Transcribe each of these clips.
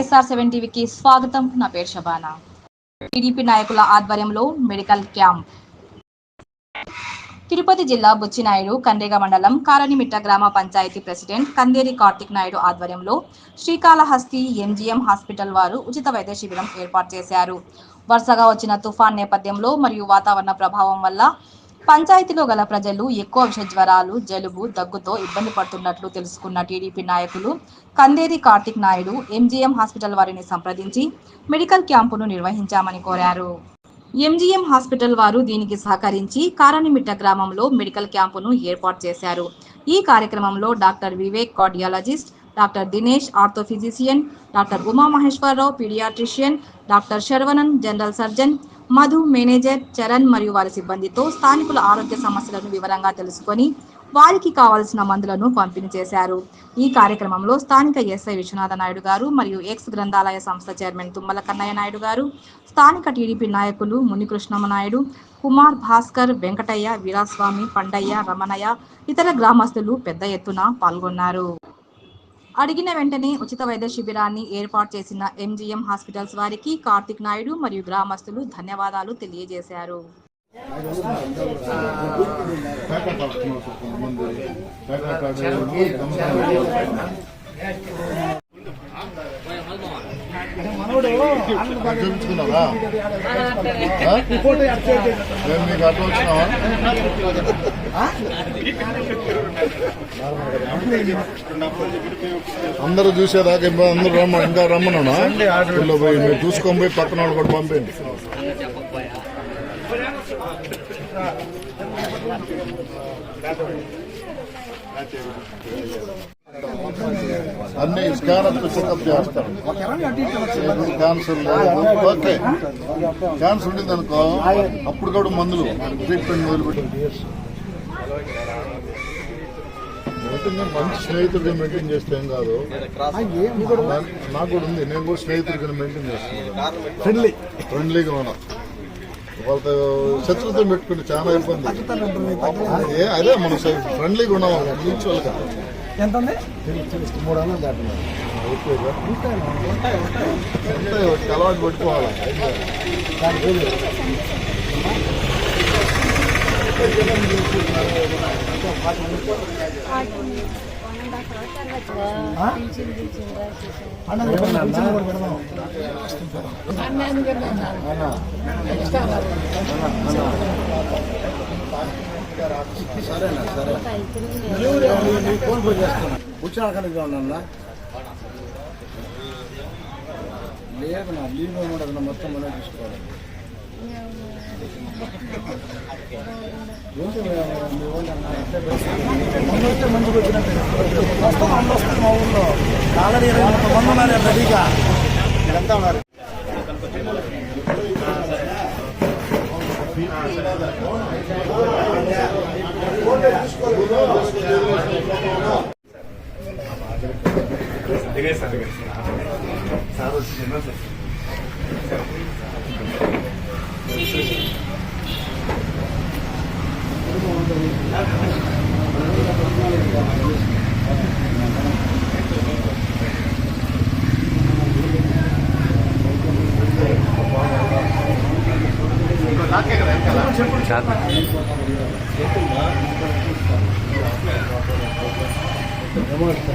SR seven టీవీకి స్వాగతం. నా పేరు శబానా. టీడీపీ నాయకుల ఆధ్వర్యంలో మెడికల్ క్యాంప్. తిరుపతి జిల్లా బుచ్చినాయుడు కండేగ మండలం కారణిమిట్ట గ్రామ పంచాయతీ ప్రెసిడెంట్ కందేరి కార్తిక్ నాయుడు ఆధ్వర్యంలో శ్రీకాళహస్తి ఎంజీఎం హాస్పిటల్ వారు ఉచిత వైద్య శిబిరం ఏర్పాటు చేశారు. వరుసగా వచ్చిన తుఫాన్ నేపథ్యంలో మరియు వాతావరణ ప్రభావం వల్ల పంచాయతీలో గల ప్రజలు ఎక్కువ విష జ్వరాలు జలుబు దగ్గుతో ఇబ్బంది పడుతున్నట్లు తెలుసుకున్న టీడీపీ నాయకులు కందేరి కార్తిక్ నాయుడు ఎంజీఎం హాస్పిటల్ వారిని సంప్రదించి మెడికల్ క్యాంపును నిర్వహించామని కోరారు. ఎంజీఎం హాస్పిటల్ వారు దీనికి సహకరించి కారణిమిట్ట గ్రామంలో మెడికల్ క్యాంపును ఏర్పాటు చేశారు. ఈ కార్యక్రమంలో doctor Vivek cardiologist doctor Dinesh orthophysician doctor Uma Maheswararao pediatrician doctor Saravanan general surgeon Madhu manager Charan మరియు వారి సిబ్బందితో స్థానికుల ఆరోగ్య సమస్యలను వివరంగా తెలుసుకొని వారికి కావాల్సిన మందులను పంపిణీ చేశారు. ఈ కార్యక్రమంలో స్థానిక ఎస్ఐ విశ్వనాథ నాయుడు గారు మరియు ఎక్స్ గ్రంథాలయ సంస్థ చైర్మన్ తుమ్మల కన్నయ్య నాయుడు గారు స్థానిక టీడీపీ నాయకులు మునికృష్ణమ్మ నాయుడు కుమార్ భాస్కర్ వెంకటయ్య వీరాస్వామి పండయ్య రమణయ్య ఇతర గ్రామస్తులు పెద్ద ఎత్తున పాల్గొన్నారు. అడిగిన వెంటనే ఉచిత వైద్య శిబిరాన్ని ఏర్పాటు చేసిన ఎంజీఎం హాస్పిటల్స్ వారికి కార్తిక్ నాయుడు మరియు గ్రామస్తులు ధన్యవాదాలు తెలియజేశారు. చూపించుకున్నావా మీకు అడ్డు వచ్చినావా అందరూ చూసేదాకా అందరూ రమ్మ ఇంకా రమ్మన్నా వీళ్ళు పోయి మీరు చూసుకొని పోయి పక్కన వాళ్ళు కూడా పంపండి అన్ని స్కాన్ అప్ చెకప్ చేస్తారు. Cancer okay. క్యాన్సర్ ఉండింది అనుకో అప్పుడు కూడా మందులు ట్రీట్మెంట్ మొదలుపెట్టి. మెయింటైన్ మంచి స్నేహితుడిగా మెయింటైన్ చేస్తే ఏం కాదు. నాకు కూడా ఉంది. నేను కూడా స్నేహితుడిగా మెయింటైన్ చేస్తున్నాను. ఫ్రెండ్లీ ఫ్రెండ్లీగా ఉన్నా. వాళ్ళతో శత్రుత్వం పెట్టుకుంటే చాలా ఇబ్బంది. అదే మనం ఫ్రెండ్లీగా ఉన్నాం మ్యూచువల్గా ఎంత ఉంది మూడు వందలు అలవాటు పెట్టుకోవాలి. ఫోన్ పే చేస్తున్నా కూర్చొని అక్కడికి ఉన్నా లేదు నా లీవ్ మొత్తం మనం తీసుకోవాలి ఏంటి మీ వాళ్ళు వచ్చినట్టు వస్తుంది మా ఊళ్ళో ఆల్రెడీ ఇరవై ముప్పై మంది ఉన్నారు రెడీగా మీరంతా ఉన్నారు దూరం అదే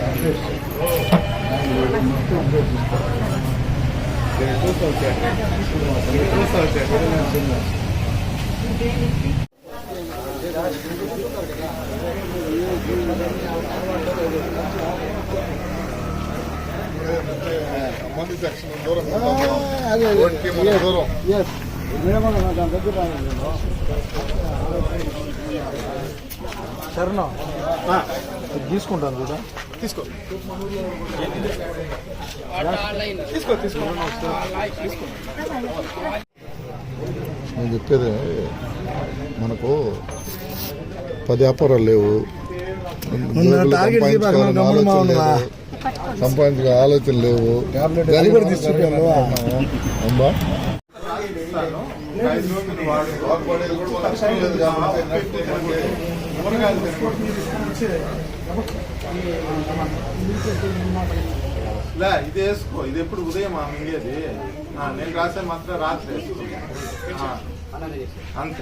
అడ్రస్ మన దూరం ఎస్ మేడం దాని దగ్గర రాను సరేనా తీసుకుంటాను కూడా తీసుకో. నేను చెప్పేది మనకు పది వ్యాపారాలు లేవు. గమ్మున ఆలోచన లేవు. కూడా తీసుకుంటాను. మనకు లేదు కాబట్టి లే ఇది వేసుకో. ఇది ఎప్పుడు ఉదయం మింగేది? నేను రాసే మాత్రం రాత్రి వేసుకో. అంతే.